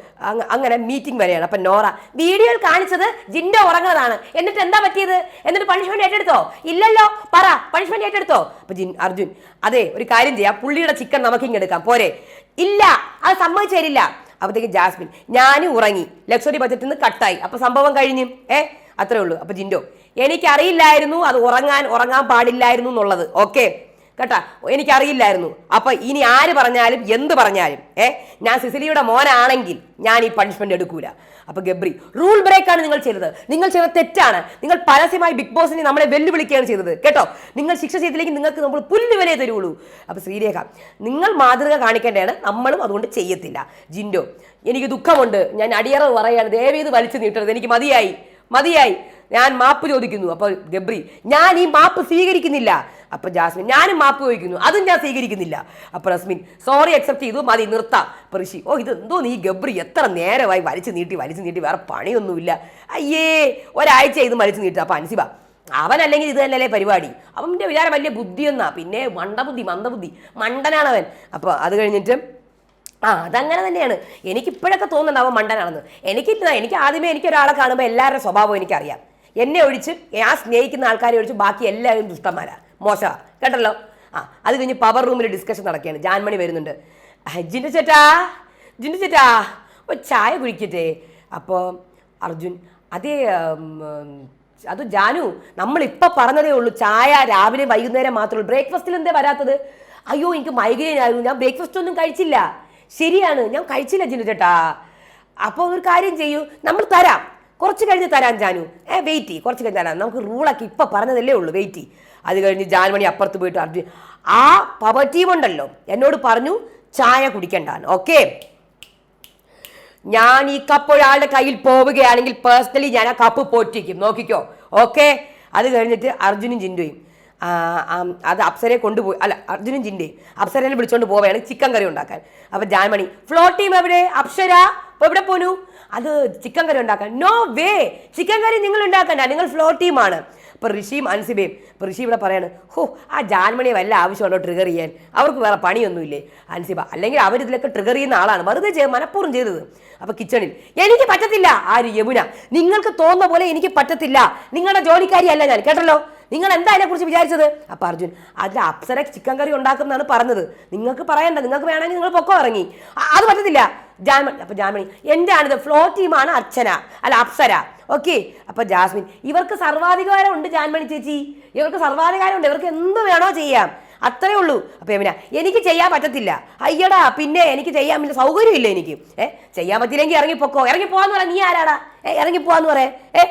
അങ്ങനെ മീറ്റിംഗ് വരെയാണ്. അപ്പം നോറ വീഡിയോയിൽ കാണിച്ചത് ജിൻഡോ ഉറങ്ങുന്നതാണ്. എന്നിട്ട് എന്താ പറ്റിയത്? എന്നിട്ട് പണിഷ്മെന്റ് ഏറ്റെടുത്തോ? ഇല്ലല്ലോ. പറ. പണിഷ്മെന്റ് ഏറ്റെടുത്തോ. അപ്പം ജിൻ അർജുൻ അതെ ഒരു കാര്യം ചെയ്യാം. പുള്ളിയുടെ ചിക്കൻ നമുക്ക് ഇങ്ങെടുക്കാം പോരെ. ഇല്ല. അത് സമ്മതിച്ചു തരില്ല. അപ്പോഴത്തേക്ക് ജാസ്മിൻ ഞാനും ഉറങ്ങി. ലക്ഷറി ബജറ്റിൽ നിന്ന് കട്ടായി അപ്പം സംഭവം കഴിഞ്ഞു. ഏ? അത്രേ ഉള്ളൂ. അപ്പം ജിൻഡോ എനിക്കറിയില്ലായിരുന്നു അത് ഉറങ്ങാൻ ഉറങ്ങാൻ പാടില്ലായിരുന്നു എന്നുള്ളത്. ഓക്കെ കേട്ടാ? എനിക്കറിയില്ലായിരുന്നു. അപ്പൊ ഇനി ആര് പറഞ്ഞാലും എന്ത് പറഞ്ഞാലും ഏ? ഞാൻ സിസിലിയുടെ മോനാണെങ്കിൽ ഞാൻ ഈ പണിഷ്മെന്റ് എടുക്കൂല. അപ്പൊ ഗബ്രി റൂൾ ബ്രേക്കാണ് നിങ്ങൾ ചെയ്തത്. നിങ്ങൾ ചെയ്ത തെറ്റാണ്. നിങ്ങൾ പരസ്യമായി ബിഗ് ബോസിനെ നമ്മളെ വെല്ലുവിളിക്കുകയാണ് ചെയ്തത്. കേട്ടോ? നിങ്ങൾ ശിക്ഷ ചെയ്തില്ലെങ്കിൽ നിങ്ങൾക്ക് നമ്മൾ പുല്ല് വിലയെ തരുള്ളൂ. അപ്പൊ ശ്രീരേഖ നിങ്ങൾ മാതൃക കാണിക്കേണ്ടതാണ്. നമ്മളും അതുകൊണ്ട് ചെയ്യത്തില്ല. ജിൻഡോ എനിക്ക് ദുഃഖമുണ്ട്. ഞാൻ അടിയറവ് പറയാണ്. ദയവേത് വലിച്ചു നീട്ടരുത്. എനിക്ക് മതിയായി. മതിയായി. ഞാൻ മാപ്പ് ചോദിക്കുന്നു. അപ്പൊ ഗബ്രി ഞാൻ ഈ മാപ്പ് സ്വീകരിക്കുന്നില്ല. അപ്പൊ ജാസ്മിൻ ഞാനും മാപ്പ് ചോദിക്കുന്നു. അതും ഞാൻ സ്വീകരിക്കുന്നില്ല. അപ്പൊ റസ്മിൻ സോറി അക്സെപ്റ്റ് ചെയ്തു. മതി നിർത്താം. അപ്പൊ ഋഷി ഓ ഇത് എന്തോ നീ ഗബ്രി എത്ര നേരമായി വലിച്ചു നീട്ടി വലിച്ചു നീട്ടി വേറെ പണിയൊന്നുമില്ല. അയ്യേ ഒരാഴ്ച ഇത് വലിച്ചു നീട്ടുക അപ്പൊ അൻസിബ അവനല്ലെങ്കിൽ ഇത് തന്നെയല്ലേ പരിപാടി? അവന്റെ വിചാരം വലിയ ബുദ്ധിയൊന്നാ. പിന്നെ മണ്ടബുദ്ധി മന്ദബുദ്ധി. മണ്ടനാണ് അവൻ അപ്പോൾ അത് കഴിഞ്ഞിട്ട് ആ അതങ്ങനെ തന്നെയാണ്. എനിക്ക് ഇപ്പോഴൊക്കെ തോന്നുന്നുണ്ട് അവൻ മണ്ടനാണെന്ന്. എനിക്ക് എനിക്ക് ആദ്യമേ എനിക്ക് ഒരാളെ കാണുമ്പോൾ എല്ലാവരുടെ സ്വഭാവം എനിക്കറിയാം. എന്നെ ഒഴിച്ച് ഞാൻ സ്നേഹിക്കുന്ന ആൾക്കാരെ ഒഴിച്ച് ബാക്കി എല്ലാവരും ദുഷ്ടന്മാരാ. മോശമാണ് കേട്ടല്ലോ? ആ അത് കഴിഞ്ഞ് പവർ റൂമിൽ ഡിസ്കഷൻ നടക്കുകയാണ്. ജാൻമണി വരുന്നുണ്ട്. ജിന്റെ ചേട്ടാ ജിൻഡു ചേട്ടാ ഓ ചായ കുടിക്കട്ടെ? അപ്പോൾ അർജുൻ അതേ അത് ജാനു നമ്മൾ ഇപ്പൊ പറഞ്ഞതേ ഉള്ളൂ ചായ രാവിലെ വൈകുന്നേരം മാത്രമേ ഉള്ളൂ. ബ്രേക്ക്ഫാസ്റ്റിൽ എന്തേ വരാത്തത്? അയ്യോ എനിക്ക് മൈഗ്രെയിൻ ആയിരുന്നു. ഞാൻ ബ്രേക്ക്ഫാസ്റ്റ് ഒന്നും കഴിച്ചില്ല. ശരിയാണ് ഞാൻ കഴിച്ചില്ല ജിനു ചേട്ടാ. അപ്പോൾ ഒരു കാര്യം ചെയ്യൂ നമ്മൾ തരാം. കുറച്ച് കഴിഞ്ഞ് തരാം ജാനു. ഏ വെയിറ്റ് ചെയ്യും കുറച്ച് കഴിഞ്ഞ് തരാം. നമുക്ക് റൂളാക്കി ഇപ്പൊ പറഞ്ഞതല്ലേ ഉള്ളൂ വെയിറ്റ് ചെയ്യും അത് കഴിഞ്ഞ് ജാൻമണി അപ്പുറത്ത് പോയിട്ട് അർജുൻ ആ പവർ ടീം ഉണ്ടല്ലോ. എന്നോട് പറഞ്ഞു ചായ കുടിക്കണ്ടാണ് ഓക്കെ ഞാൻ ഈ കപ്പ് ഒരാളുടെ കയ്യിൽ പോവുകയാണെങ്കിൽ പേഴ്സണലി ഞാൻ ആ കപ്പ് പോറ്റിക്കും നോക്കിക്കോ. ഓക്കെ അത് കഴിഞ്ഞിട്ട് അർജുനും ആ, അത് അപ്സരയെ കൊണ്ടുപോയി അല്ല അർജുനും ജിൻഡയും അപ്സരനെ വിളിച്ചോണ്ട് പോവുകയാണ് ചിക്കൻ കറി ഉണ്ടാക്കാൻ. അപ്പൊ ജാൻമണി ഫ്ലോ ടീം എവിടെ? അപ്സര എവിടെ പോനു അത് ചിക്കൻ കറി ഉണ്ടാക്കാൻ. നോ വേ ചിക്കൻ കറി നിങ്ങൾ ഉണ്ടാക്കണ്ട നിങ്ങൾ ഫ്ലോർ ടീമാണ് ഇപ്പൊ ഋഷിയും അൻസിബയും ഇപ്പം ഋഷി ഇവിടെ പറയാണ് ഹോ ആ ജാൻമണിയെ വല്ല ആവശ്യമുണ്ടോ ട്രിഗർ ചെയ്യാൻ? അവർക്ക് വേറെ പണിയൊന്നുമില്ലേ? അൻസിബ അല്ലെങ്കിൽ അവരിതിലൊക്കെ ട്രിഗർ ചെയ്യുന്ന ആളാണ്. വെറുതെ ചെയ്ത് മനഃപൂർവം ചെയ്തത്. അപ്പം കിച്ചണിൽ എനിക്ക് പറ്റത്തില്ല ആര് യമുന. നിങ്ങൾക്ക് തോന്നുന്ന പോലെ എനിക്ക് പറ്റത്തില്ല. നിങ്ങളുടെ ജോലിക്കാരിയല്ല ഞാൻ കേട്ടല്ലോ? നിങ്ങൾ എന്താ അതിനെക്കുറിച്ച് വിചാരിച്ചത്? അപ്പൊ അർജുൻ അതിൽ അപ്സര ചിക്കൻ കറി ഉണ്ടാക്കുന്നതാണ് പറഞ്ഞത്. നിങ്ങൾക്ക് പറയണ്ട നിങ്ങൾക്ക് വേണമെങ്കിൽ നിങ്ങൾ പൊക്കോ ഇറങ്ങി. അത് പറ്റത്തില്ല. ജാൻമണി അപ്പൊ ജാൻമണി എന്റെ ആണിത് ഫ്ലോ ടീമാണ് അർച്ചന അല്ല അപ്സര. ഓക്കെ അപ്പൊ ജാസ്മിൻ ഇവർക്ക് സർവാധികാരം ഉണ്ട് ജാൻമണി ചേച്ചി. ഇവർക്ക് സർവാധികാരം ഉണ്ട് ഇവർക്ക് എന്ത് വേണോ ചെയ്യാം. അത്രേ ഉള്ളൂ. അപ്പൊ എമിന എനിക്ക് ചെയ്യാൻ പറ്റത്തില്ല. അയ്യടാ പിന്നെ എനിക്ക് ചെയ്യാൻ പിന്നെ സൗകര്യമില്ല എനിക്ക്. ഏ? ചെയ്യാൻ പറ്റില്ലെങ്കിൽ ഇറങ്ങിപ്പോക്കോ. ഇറങ്ങിപ്പോവാന്ന് പറയാം നീ ആരാടാ? ഏ ഇറങ്ങിപ്പോവാന്ന് പറയാം ഏ?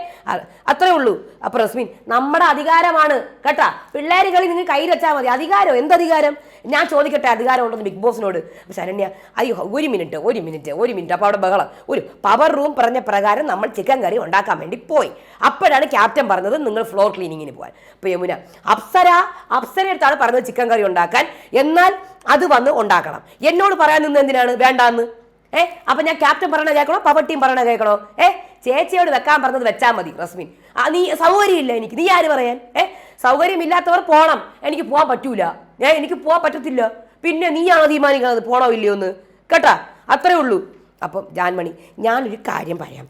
അത്രേ ഉള്ളൂ. അപ്പൊ റസ്മിൻ നമ്മുടെ അധികാരമാണ്. കേട്ടാ പിള്ളേരുകളിൽ നിങ്ങൾ കയ്യിൽ വെച്ചാൽ മതി. അധികാരം? എന്ത് അധികാരം? ഞാൻ ചോദിക്കട്ടെ അധികാരം ഉണ്ടെന്ന് ബിഗ് ബോസിനോട്. പക്ഷെ അനന്യ അയ്യോ ഒരു മിനിറ്റ് ഒരു മിനിറ്റ് ഒരു മിനിറ്റ്. അപ്പോൾ അവിടെ ബഹളം. ഒരു പവർ റൂം പറഞ്ഞ പ്രകാരം നമ്മൾ ചിക്കൻ കറി ഉണ്ടാക്കാൻ വേണ്ടി പോയി. അപ്പോഴാണ് ക്യാപ്റ്റൻ പറഞ്ഞത് നിങ്ങൾ ഫ്ലോർ ക്ലീനിങ്ങിന് പോകാൻ അപ്പോൾ യമുന അപ്സര അപ്സര അടുത്താണ് പറഞ്ഞത് ചിക്കൻ കറി ഉണ്ടാക്കാൻ. എന്നാൽ അത് വന്ന് ഉണ്ടാക്കണം. എന്നോട് പറയാൻ നിന്ന് എന്തിനാണ്? വേണ്ടാന്ന്. ഏ? അപ്പം ഞാൻ ക്യാപ്റ്റൻ പറയണ കേൾക്കണോ? പവർ ടീം പറയണ കേൾക്കണോ? ഏ? ചേച്ചിയോട് വെക്കാൻ പറഞ്ഞത് വെച്ചാൽ മതി റസ്മിൻ. നീ സൗകര്യമില്ല എനിക്ക്. നീ ആര് പറയാൻ? ഏ? സൗകര്യമില്ലാത്തവർ പോകണം എനിക്ക് പോകാൻ പറ്റൂല. ഏ എനിക്ക് പോകാൻ പറ്റത്തില്ല. പിന്നെ നീയാണോ തീരുമാനിക്കുന്നത്? പോണോ ഇല്ലയോ എന്ന്? കേട്ടാ? അത്രേ ഉള്ളൂ. അപ്പം ജാൻമണി ഞാനൊരു കാര്യം പറയാം.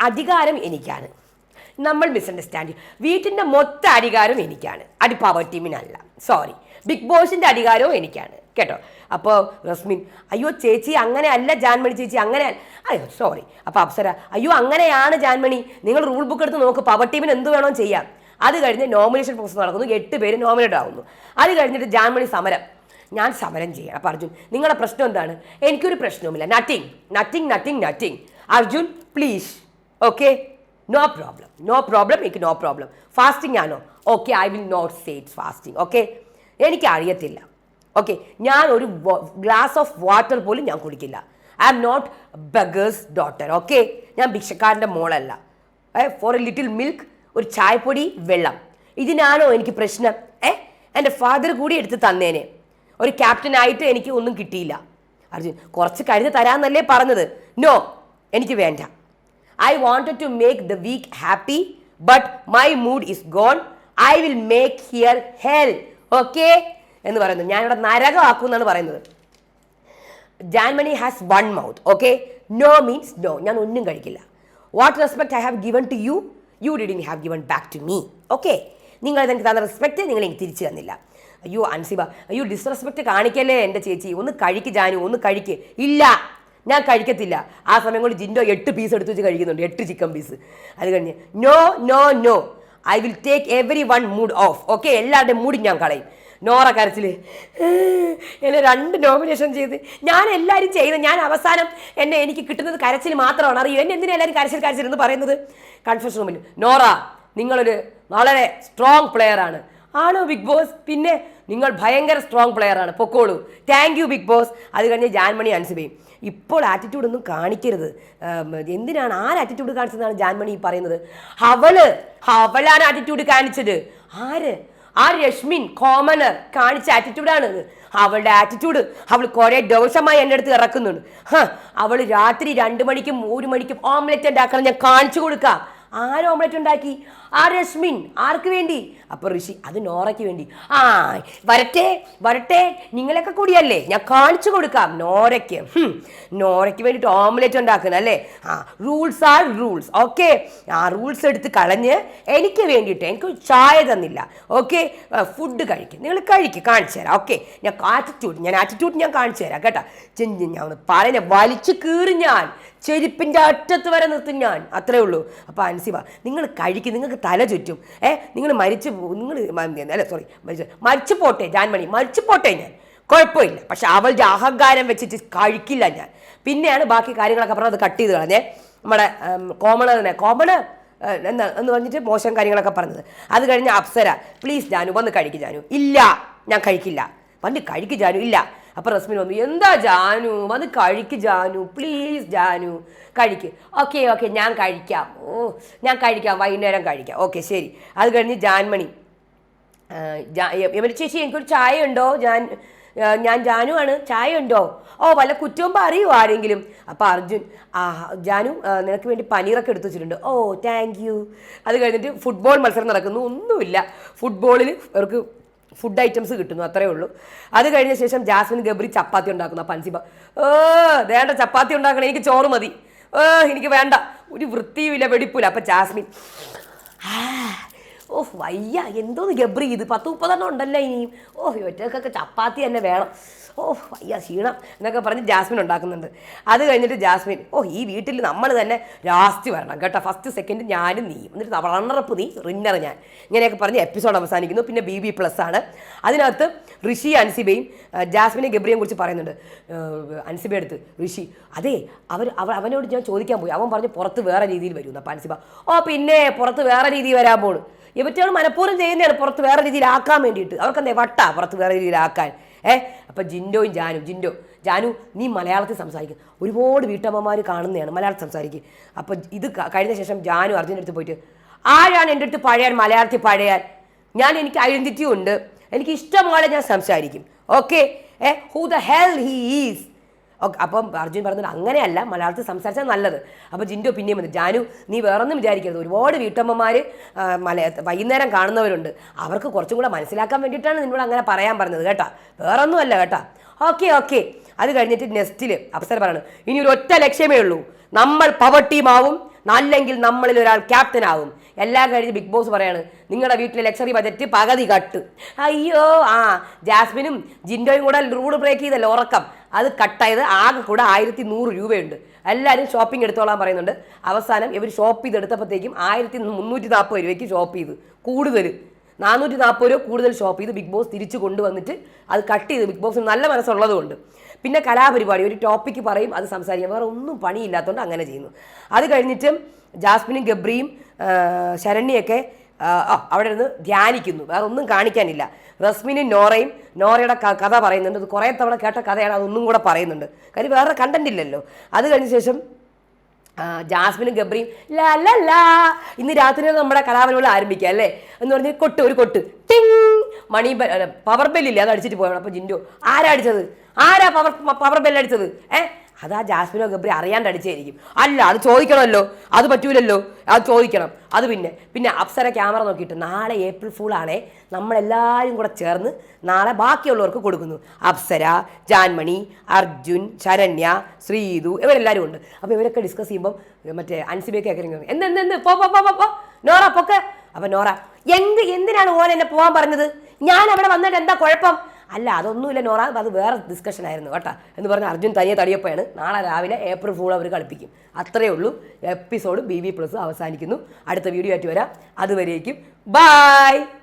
അധികാരം എനിക്കാണ്. നമ്മൾ മിസ്അണ്ടർസ്റ്റാൻഡ് വീട്ടിന്റെ മൊത്ത അധികാരം എനിക്കാണ്. അടി പവർ ടീമിനല്ല സോറി ബിഗ് ബോസിന്റെ അധികാരവും എനിക്കാണ്. കേട്ടോ? അപ്പോൾ റസ്മിൻ അയ്യോ ചേച്ചി അങ്ങനെ അല്ല ജാൻമണി ചേച്ചി അങ്ങനെ അയ്യോ സോറി അപ്പോൾ അപ്സര അയ്യോ അങ്ങനെയാണ് ജാൻമണി. നിങ്ങൾ റൂൾ ബുക്ക് എടുത്ത് നോക്ക്. പവർ ടീമിന് എന്ത് വേണോ ചെയ്യാം. അത് കഴിഞ്ഞ് നോമിനേഷൻ പ്രോസസ് നടക്കുന്നു. എട്ട് പേര് നോമിനേറ്റ് ആവുന്നു. അത് കഴിഞ്ഞിട്ട് ജാൻമണി സമരം. ഞാൻ സമരം ചെയ്യണം. അപ്പം അർജുൻ നിങ്ങളുടെ പ്രശ്നം എന്താണ്? എനിക്കൊരു പ്രശ്നവുമില്ല. Nothing nothing nothing nothing Arjun please okay no problem no problem എനിക്ക് നോ പ്രോബ്ലം ഫാസ്റ്റിംഗ് ആണോ? Okay I will not say it fasting okay എനിക്ക് അറിയത്തില്ല ഓക്കെ ഞാൻ ഒരു ഗ്ലാസ് ഓഫ് വാട്ടർ പോലും ഞാൻ കുടിക്കില്ല. I am not beggar's daughter okay ഞാൻ ഭിക്ഷക്കാരന്റെ മോളല്ല. ഫോർ എ ലിറ്റിൽ മിൽക്ക് ഒരു ചായപ്പൊടി വെള്ളം. ഇതിനാണോ എനിക്ക് പ്രശ്നം? ഏ? എന്റെ ഫാദർ കൂടി എടുത്ത് തന്നേനെ. ഒരു ക്യാപ്റ്റനായിട്ട് എനിക്ക് ഒന്നും കിട്ടിയില്ല. അർജുൻ കുറച്ച് കരുതി തരാമെന്നല്ലേ പറഞ്ഞത്. നോ എനിക്ക് വേണ്ട. I wanted to make the week happy but my mood is gone I will make here hell okay എന്ന് പറയുന്നത് ഞാനിവിടെ നരകമാക്കും എന്നാണ് പറയുന്നത്. Janmoni has one mouth okay no means no ഞാൻ ഒന്നും കഴിക്കില്ല. What respect I have given to you you didn't have given back to me okay നിങ്ങൾ എനിക്ക് തന്ന റെസ്പെക്ട് നിങ്ങൾ എനിക്ക് തിരിച്ചു തന്നില്ല. അയ്യോ അൻസിബ അയ്യോ ഡിസ്റെസ്പെക്ട് കാണിക്കല്ലേ എന്റെ ചേച്ചി. ഒന്ന് കഴിക്ക് ജാനു ഒന്ന് കഴിക്ക്. ഇല്ല ഞാൻ കഴിക്കത്തില്ല. ആ സമയം കൊണ്ട് ജിൻഡോ എട്ട് പീസ് എടുത്ത് വെച്ച് കഴിക്കുന്നുണ്ട്. എട്ട് ചിക്കൻ പീസ് അത് കഴിഞ്ഞ് no no no I will take every one mood off okay എല്ലാവരുടെയും മൂഡ് ഞാൻ കളയും. നോറ കരച്ചിൽ എന്നെ രണ്ട് നോമിനേഷൻ ചെയ്ത്. ഞാൻ എല്ലാവരും ചെയ്ത് ഞാൻ അവസാനം എന്നെ എനിക്ക് കിട്ടുന്നത് കരച്ചിൽ മാത്രമാണ്. അറിയൂ? എന്നെ എന്തിനാ എല്ലാവരും കരച്ചിൽ കരച്ചിൽ എന്ന് പറയുന്നത്? കൺഫ്യൂഷൻ റൂമിൽ നോറ നിങ്ങളൊരു വളരെ സ്ട്രോങ് പ്ലെയർ ആണ്. ബിഗ് ബോസ് പിന്നെ നിങ്ങൾ ഭയങ്കര സ്ട്രോങ് പ്ലെയർ ആണ്. പൊക്കോളൂ. താങ്ക് യു ബിഗ് ബോസ് അത് കഴിഞ്ഞ് ജാൻമണി അൻസിബയും ഇപ്പോൾ ആറ്റിറ്റ്യൂഡ് ഒന്നും കാണിക്കരുത്. എന്തിനാണ്? ആര് ആറ്റിറ്റ്യൂഡ് കാണിച്ചതെന്നാണ് ജാൻമണി പറയുന്നത്? അവൾ അവളാണ് ആറ്റിറ്റ്യൂഡ് കാണിച്ചത്. ആര്? ആ രശ്മിൻ കോമണർ കാണിച്ച ആറ്റിറ്റ്യൂഡാണ് അവളുടെ ആറ്റിറ്റ്യൂഡ് അവൾ കുറേ ദോഷമായി എന്റെ അടുത്ത് ഇറക്കുന്നുണ്ട്. ഹാ അവൾ രാത്രി രണ്ട് മണിക്കും ഒരു മണിക്കും ഓംലെറ്റ് ഉണ്ടാക്കണം ഞാൻ കാണിച്ചു കൊടുക്കാം. ആര് ഓംലെറ്റ് ഉണ്ടാക്കി? ആ രശ്മിൻ ആർക്ക് വേണ്ടി? അപ്പൊ ഋഷി അത് നോറയ്ക്ക് വേണ്ടി. ആ വരട്ടെ വരട്ടെ. നിങ്ങളൊക്കെ കൂടിയല്ലേ? ഞാൻ കാണിച്ചു കൊടുക്കാം നോറയ്ക്ക്. നോറയ്ക്ക് വേണ്ടിയിട്ട് ഓംലെറ്റ് ഉണ്ടാക്കുന്നത് അല്ലേ? ആ റൂൾസ് ആർ റൂൾസ് ഓക്കെ ആ റൂൾസ് എടുത്ത് കളഞ്ഞ് എനിക്ക് വേണ്ടിയിട്ട് എനിക്ക് ചായ തന്നില്ല. ഓക്കെ ഫുഡ് കഴിക്കും. നിങ്ങൾ കഴിക്കും കാണിച്ചു തരാം. ഓക്കെ ഞാൻ ആറ്റിറ്റ്യൂഡ് ഞാൻ ആറ്റിറ്റ്യൂഡ് ഞാൻ കാണിച്ചു തരാം കേട്ടോ. ചെഞ്ചി ഞാൻ പറയുന്ന വലിച്ചു കീറി ഞാൻ. ചെരുപ്പിന്റെ അറ്റത്ത് വരെ നിർത്തും ഞാൻ. അത്രേ ഉള്ളൂ. അപ്പോൾ അൻസിബ നിങ്ങൾ കഴിക്കും. നിങ്ങൾക്ക് തല ചുറ്റും. ഏ നിങ്ങൾ മരിച്ചു നിങ്ങൾ അല്ല സോറി മരിച്ചു മരിച്ചു പോട്ടെ ജാൻമണി. മരിച്ചു പോട്ടെ ഞാൻ. കുഴപ്പമില്ല. പക്ഷെ അവളുടെ അഹങ്കാരം വെച്ചിട്ട് കഴിക്കില്ല ഞാൻ. പിന്നെയാണ് ബാക്കി കാര്യങ്ങളൊക്കെ പറഞ്ഞത് കട്ട് ചെയ്ത് കളഞ്ഞേ. നമ്മുടെ കോമണ തന്നെ. കോമണ് എന്താ എന്ന് പറഞ്ഞിട്ട് മോശം കാര്യങ്ങളൊക്കെ പറഞ്ഞത്. അത് കഴിഞ്ഞ് അപ്സര പ്ലീസ് ജാനു വന്ന് കഴിക്കും ജാനു. ഇല്ല ഞാൻ കഴിക്കില്ല. വന്ന് കഴിക്കും ജാനു ഇല്ല. അപ്പൊ റസ്മിൻ വന്നു എന്താ ജാനു? വന്ന് കഴിക്ക് ജാനു പ്ലീസ് ജാനു കഴിക്ക്. ഓക്കെ ഓക്കെ ഞാൻ കഴിക്കാം. ഓ ഞാൻ കഴിക്കാം വൈകുന്നേരം കഴിക്കാം. ഓക്കെ ശരി. അത് കഴിഞ്ഞ് ജാൻമണി ആ, ജാ- യ- യമന ചേച്ചി എനിക്കൊരു ചായ ഉണ്ടോ ഞാൻ ഞാൻ ജാനു ആണ് ചായ ഉണ്ടോ ഓ വല്ല കുറ്റവും പറയൂ ആരെങ്കിലും. അപ്പോൾ അർജുൻ ആ ജാനു നിനക്ക് വേണ്ടി പനീറൊക്കെ എടുത്തു വെച്ചിട്ടുണ്ട്. ഓ താങ്ക് യു അത് കഴിഞ്ഞിട്ട് ഫുട്ബോൾ മത്സരം നടക്കുന്നു. ഒന്നുമില്ല. ഫുട്ബോളിൽ അവർക്ക് ഫുഡ് ഐറ്റംസ് കിട്ടുന്നു അത്രേ ഉള്ളൂ. അത് കഴിഞ്ഞ ശേഷം ജാസ്മിൻ ഗബ്രി ചപ്പാത്തി ഉണ്ടാക്കുന്ന പൻസിബ ഏ വേണ്ട ചപ്പാത്തി ഉണ്ടാക്കണം എനിക്ക് ചോറ് മതി. ഏ എനിക്ക് വേണ്ട. ഒരു വൃത്തിയുമില്ല വെടിപ്പില്ല അപ്പം ജാസ്മിൻ ആ, ഓ വയ്യ. എന്തോന്ന് ഗബ്രി ഇത് പത്ത് മുപ്പതെണ്ണം ഉണ്ടല്ലോ ഇനിയും ഓഹ് ഒറ്റക്കൊക്കെ ചപ്പാത്തി തന്നെ വേണം. ഓഹ് വയ്യ ക്ഷീണം എന്നൊക്കെ പറഞ്ഞ് ജാസ്മിൻ ഉണ്ടാക്കുന്നുണ്ട്. അത് കഴിഞ്ഞിട്ട് ജാസ്മിൻ ഓ ഈ വീട്ടിൽ നമ്മൾ തന്നെ ലാസ്റ്റ് വരണം കേട്ടോ. ഫസ്റ്റ് സെക്കൻഡ് ഞാനും നീ എന്നിട്ട് റണ്ണറപ്പ് നീ റിന്നർ ഞാൻ. ഇങ്ങനെയൊക്കെ പറഞ്ഞ് എപ്പിസോഡ് അവസാനിക്കുന്നു. പിന്നെ ബി ബി പ്ലസ് ആണ്. അതിനകത്ത് ഋഷി അൻസിബയും ജാസ്മിനെ ഗബ്രിയെയും കുറിച്ച് പറയുന്നുണ്ട്. അൻസിബ അടുത്ത് ഋഷി അതെ അവർ അവർ അവനോട് ഞാൻ ചോദിക്കാൻ പോയി. അവൻ പറഞ്ഞ് പുറത്ത് വേറെ രീതിയിൽ വരും. അപ്പം അൻസിബ ഓ പിന്നെ പുറത്ത് വേറെ രീതിയിൽ വരാൻ പോണു. ഇവറ്റകൾ മനഃപൂർവം ചെയ്യുന്നതാണ് പുറത്ത് വേറെ രീതിയിലാക്കാൻ വേണ്ടിയിട്ട്. അവർക്ക് എന്താ വട്ട പുറത്ത് വേറെ രീതിയിലാക്കാൻ. ഏഹ് അപ്പം ജിൻഡോയും ജാനു ജിൻഡോ ജാനു നീ മലയാളത്തിൽ സംസാരിക്കും. ഒരുപാട് വീട്ടമ്മമാർ കാണുന്നതാണ് മലയാളത്തിൽ സംസാരിക്കും. അപ്പം ഇത് കഴിഞ്ഞ ശേഷം ജാനു അർജുന്റെ അടുത്ത് പോയിട്ട് ആരാണ് എന്റെ അടുത്ത് പഴയാൻ മലയാളത്തിൽ പഴയാൻ? ഞാൻ എനിക്ക് ഐഡന്റിറ്റി ഉണ്ട്. എനിക്ക് ഇഷ്ടം പോലെ ഞാൻ സംസാരിക്കും. Okay ah who the hell he is okay അപ്പം അർജുൻ പറഞ്ഞത് അങ്ങനെയല്ല മലയാളത്തിൽ സംസാരിച്ചാൽ നല്ലത്. അപ്പോൾ ജിൻഡോ പിന്നെയും വന്നു ജാനു നീ വേറൊന്നും വിചാരിക്കരുത്. ഒരുപാട് വീട്ടമ്മമാർ മല വൈകുന്നേരം കാണുന്നവരുണ്ട്. അവർക്ക് കുറച്ചും കൂടെ മനസ്സിലാക്കാൻ വേണ്ടിയിട്ടാണ് നിന്നോട് അങ്ങനെ പറയാൻ പറഞ്ഞത് കേട്ടോ. വേറൊന്നുമല്ല കേട്ടോ. Okay okay. അത് കഴിഞ്ഞിട്ട് നെക്സ്റ്റിൽ അപ്സര പറയണം ഇനി ഒരു ഒറ്റ ലക്ഷ്യമേ ഉള്ളൂ. നമ്മൾ പവർ ടീമാവും അല്ലെങ്കിൽ നമ്മളിൽ ഒരാൾ ക്യാപ്റ്റൻ ആവും. എല്ലാം കഴിഞ്ഞ് ബിഗ് ബോസ് പറയാണ് നിങ്ങളുടെ വീട്ടിലെ ലക്ഷറി ബജറ്റ് പകുതി കട്ട്. അയ്യോ ആ ജാസ്മിനും ജിൻഡോയും കൂടെ റൂഡ് ബ്രേക്ക് ചെയ്തല്ലോ ഉറക്കം. അത് കട്ടായത് ആകെ കൂടെ ആയിരത്തി നൂറ് രൂപയുണ്ട്. എല്ലാവരും ഷോപ്പിംഗ് എടുത്തോളാൻ പറയുന്നുണ്ട്. അവസാനം ഇവർ ഷോപ്പ് ചെയ്ത് എടുത്തപ്പോഴത്തേക്കും ആയിരത്തി മുന്നൂറ്റി നാൽപ്പത് രൂപയ്ക്ക് ഷോപ്പ് ചെയ്ത്. കൂടുതൽ നാനൂറ്റി നാൽപ്പത് രൂപ കൂടുതൽ ഷോപ്പ് ചെയ്ത് ബിഗ് ബോസ് തിരിച്ചു കൊണ്ടുവന്നിട്ട് അത് കട്ട് ചെയ്ത് ബിഗ് ബോസിന് നല്ല മനസ്സുള്ളതുകൊണ്ട്. പിന്നെ കലാപരിപാടി ഒരു ടോപ്പിക്ക് പറയും അത് സംസാരിക്കാം വേറെ ഒന്നും പണിയില്ലാത്തതുകൊണ്ട് അങ്ങനെ ചെയ്യുന്നു. അത് കഴിഞ്ഞിട്ട് ജാസ്മിനും ഗബ്രിയും ശരണ്യൊക്കെ അവിടെ നിന്ന് ധ്യാനിക്കുന്നു. വേറെ ഒന്നും കാണിക്കാനില്ല. റസ്മിനും നോറയും നോറയുടെ കഥ പറയുന്നുണ്ട്. അത് കുറേ തവണ കേട്ട കഥയാണ് അതൊന്നും കൂടെ പറയുന്നുണ്ട്. കാര്യം വേറെ കണ്ടന്റ് ഇല്ലല്ലോ. അത് കഴിഞ്ഞ ശേഷം ജാസ്മിനും ഗബ്രിയും ലാ ലാ ലാ ഇന്ന് രാത്രി നമ്മുടെ കലാപരിപാടി ആരംഭിക്കുക അല്ലേ? എന്ന് പറഞ്ഞ് കൊട്ട് ഒരു കൊട്ട്. ടിങ്! മണി പവർ ബെല്ലില്ലേ അത് അടിച്ചിട്ട് പോയണം അപ്പോൾ ജിൻഡോ ആരാ അടിച്ചത്? ആരാ പവർ പവർ ബെല്ല് അടിച്ചത്? ഏ? അതാ ജാസ്മിനോ ഗബ്രി അറിയാണ്ട് അടിച്ചായിരിക്കും. അല്ല അത് ചോദിക്കണമല്ലോ. അത് പറ്റൂലല്ലോ. അത് ചോദിക്കണം. അത് പിന്നെ പിന്നെ അപ്സര ക്യാമറ നോക്കിയിട്ട് നാളെ ഏപ്രിൽ ഫൂൾ ആണേ. നമ്മളെല്ലാവരും കൂടെ ചേർന്ന് നാളെ ബാക്കിയുള്ളവർക്ക് കൊടുക്കുന്നു. അപ്സര ജാൻമണി അർജുൻ ശരണ്യ ശ്രീതു ഇവരെല്ലാവരും ഉണ്ട്. അപ്പോൾ ഇവരൊക്കെ ഡിസ്കസ് ചെയ്യുമ്പോൾ മറ്റേ അൻസിബിയൊക്കെ ഒക്കെ എന്ത് എന്ത് പോ പോ, പോ നോറ പൊക്കെ. അപ്പം നോറ എന്ത് എന്തിനാണ് ഓൻ എന്നെ പോകാൻ പറഞ്ഞത്? ഞാൻ അവിടെ വന്നിട്ട് എന്താ കുഴപ്പം? അല്ല അതൊന്നുമില്ല നോറ അത് വേറെ ഡിസ്കഷൻ ആയിരുന്നു കേട്ടോ. എന്ന് പറഞ്ഞാൽ അർജുൻ തനിയെ തടിയപ്പോഴാണ് നാളെ രാവിലെ ഏപ്രിൽ ഫൂൾ അവർ കളിപ്പിക്കും. അത്രയേ ഉള്ളൂ. എപ്പിസോഡ് ബി വി പ്ലസ് അവസാനിക്കുന്നു. അടുത്ത വീഡിയോ ആയിട്ട് വരാം. അതുവരേക്കും. ബായ്